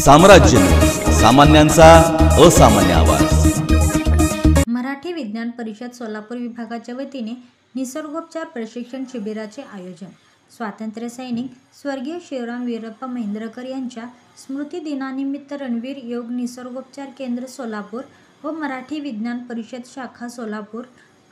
साम्राज्य. सामान्यांचा असामान्य आवाज. मराठी विज्ञान परिषद सोलापूर विभागाच्या वतीने निसर्गोपचार प्रशिक्षण शिबिराचे आयोजन. स्वातंत्र्य सैनिक स्वर्गीय शिवराम वीरप्पा महेंद्रकर यांच्या स्मृती दिनानिमित्त रणवीर योग निसर्गोपचार केंद्र सोलापूर व मराठी विज्ञान परिषद शाखा सोलापूर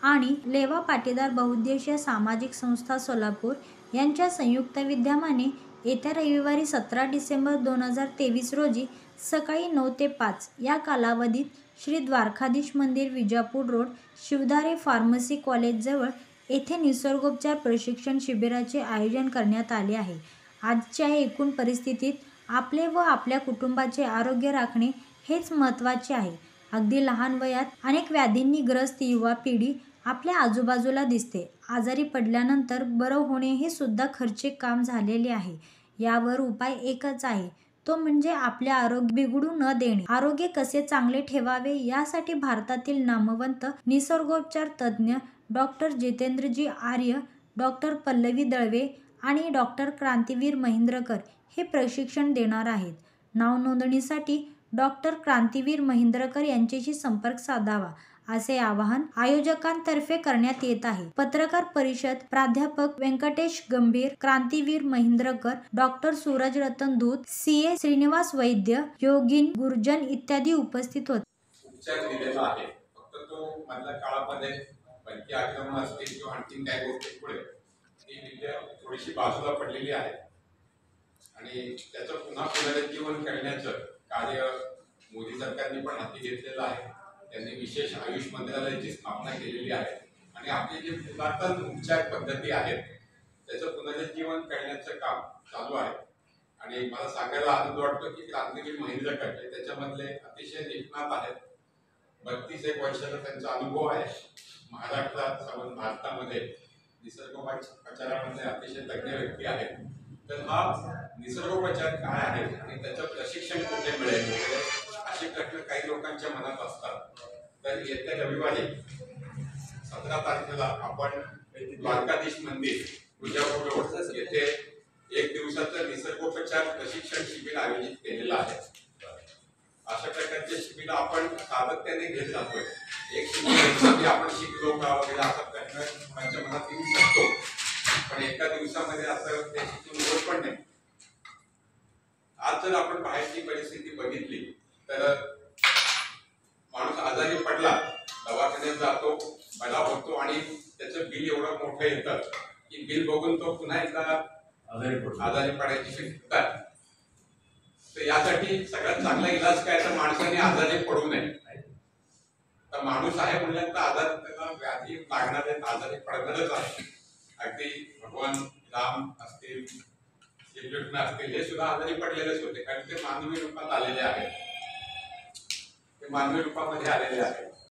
आणि लेवा पाटीदार बहुउद्देशीय सामाजिक संस्था सोलापूर यांच्या संयुक्त विद्यमाने येत्या रविवारी सतरा डिसेंबर दोन हजार तेवीस रोजी सकाळी नऊ ते पाच या कालावधीत श्री द्वारकाधीश मंदिर विजापूर रोड शिवधारे फार्मसी कॉलेजजवळ येथे निसर्गोपचार प्रशिक्षण शिबिराचे आयोजन करण्यात आले आहे. आजच्या एकूण परिस्थितीत आपले व आपल्या कुटुंबाचे आरोग्य राखणे हेच महत्त्वाचे आहे. अगदी लहान वयात अनेक व्याधींनी ग्रस्त युवा पिढी आपल्या आजूबाजूला दिसते. आजारी पडल्यानंतर बरं होणे हे सुद्धा खर्चिक काम झालेले आहे. यावर उपाय एकच आहे. तो म्हणजे आपले आरोग्य बिघडू न देणे. आरोग्य कसे चांगले ठेवावे यासाठी भारतातील नामवंत निसर्गोपचार तज्ज्ञ डॉक्टर जितेंद्रजी आर्य डॉक्टर पल्लवी दळवे आणि डॉक्टर क्रांतीवीर महेंद्रकर हे प्रशिक्षण देणार आहेत. नाव नोंदणीसाठी डॉक्टर क्रांतीवीर महेंद्रकर यांच्याशी संपर्क साधावा. असे आवाहन आयोजकांतर्फे करण्यात येत आहे. पत्रकार परिषद प्राध्यापक व्यंकटेश गंभीर क्रांतीवीर महेंद्रकर डॉक्टर सूरज रतन दूत सी ए श्रीनिवास वैद्य योगिन गुर्जन इत्यादी उपस्थित होते. उपचार दिलेला आहे. फक्त तो मधल्या काळामध्ये पंथी आक्रमण असतील किंवा आणखीन काही गोष्टींमुळे ती विद्या थोडीशी बाजूला पडलेली आहे. आणि त्याचं पुन्हा पुनरुज्जीवन करण्याचं कार्य मोदी सरकारने पण हाती घेतलेलं आहे. त्यांनी विशेष आयुष मंत्रालयाची स्थापना केलेली आहे. आणि आपले जे पुरातन उपचार पद्धती आहेत त्याचं पुनरुज्जीवन करण्याचं काम चालू आहे. आणि मला सांगायला आनंद वाटतो की क्रांतिवीर महेंद्र कटे त्याच्यामधले अतिशय निष्णात आहेत. बत्तीस एक वर्षाचा त्यांचा अनुभव आहे. महाराष्ट्रात सर्व भारतामध्ये निसर्गोपचारामध्ये अतिशय तज्ज्ञ व्यक्ती आहेत. तर हा निसर्गोपचार काय आहे आणि त्याचं प्रशिक्षण कुठे मिळेल? असे प्रश्न काही लोकांच्या मनात असतात. तर येत्या रविवारी सतरा तारखेला आपण द्वारकाधीश मंदिर विजापूर रोड येथे एक दिवसाचं निसर्गोपचार प्रशिक्षण शिबिर आयोजित केलेलं आहे. अशा प्रकारचे शिबिर आपण सातत्याने घेत जातोय. एक शिबिर आपण शिकलो का वगैरे असा प्रश्न लोकांच्या मनात येऊ शकतो. पण एका दिवसामध्ये असं त्याची होत पण नाही. आज जर आपण बाहेरची परिस्थिती बघितली तर माणूस आजारी पडला दवाखान्यात जातो बरा होतो आणि त्याचं बिल एवढं मोठं येतं की बिल बघून तो पुन्हा एकदा आजारी पडायची शक्यता. तर यासाठी सगळ्यात चांगला इलाज काय? तर माणसाने आजारी पडू नये. तर माणूस आहे म्हणल्यानंतर आजार त्याला व्याधी लागणार आहेत आजारी पडणारच आहे. अगदी भगवान राम असतील श्रीकृष्ण असतील हे सुद्धा आजारी पडलेलेच होते. कारण ते मानवी रूपात आलेले आहेत. ते मानवी रूपामध्ये आलेले आहे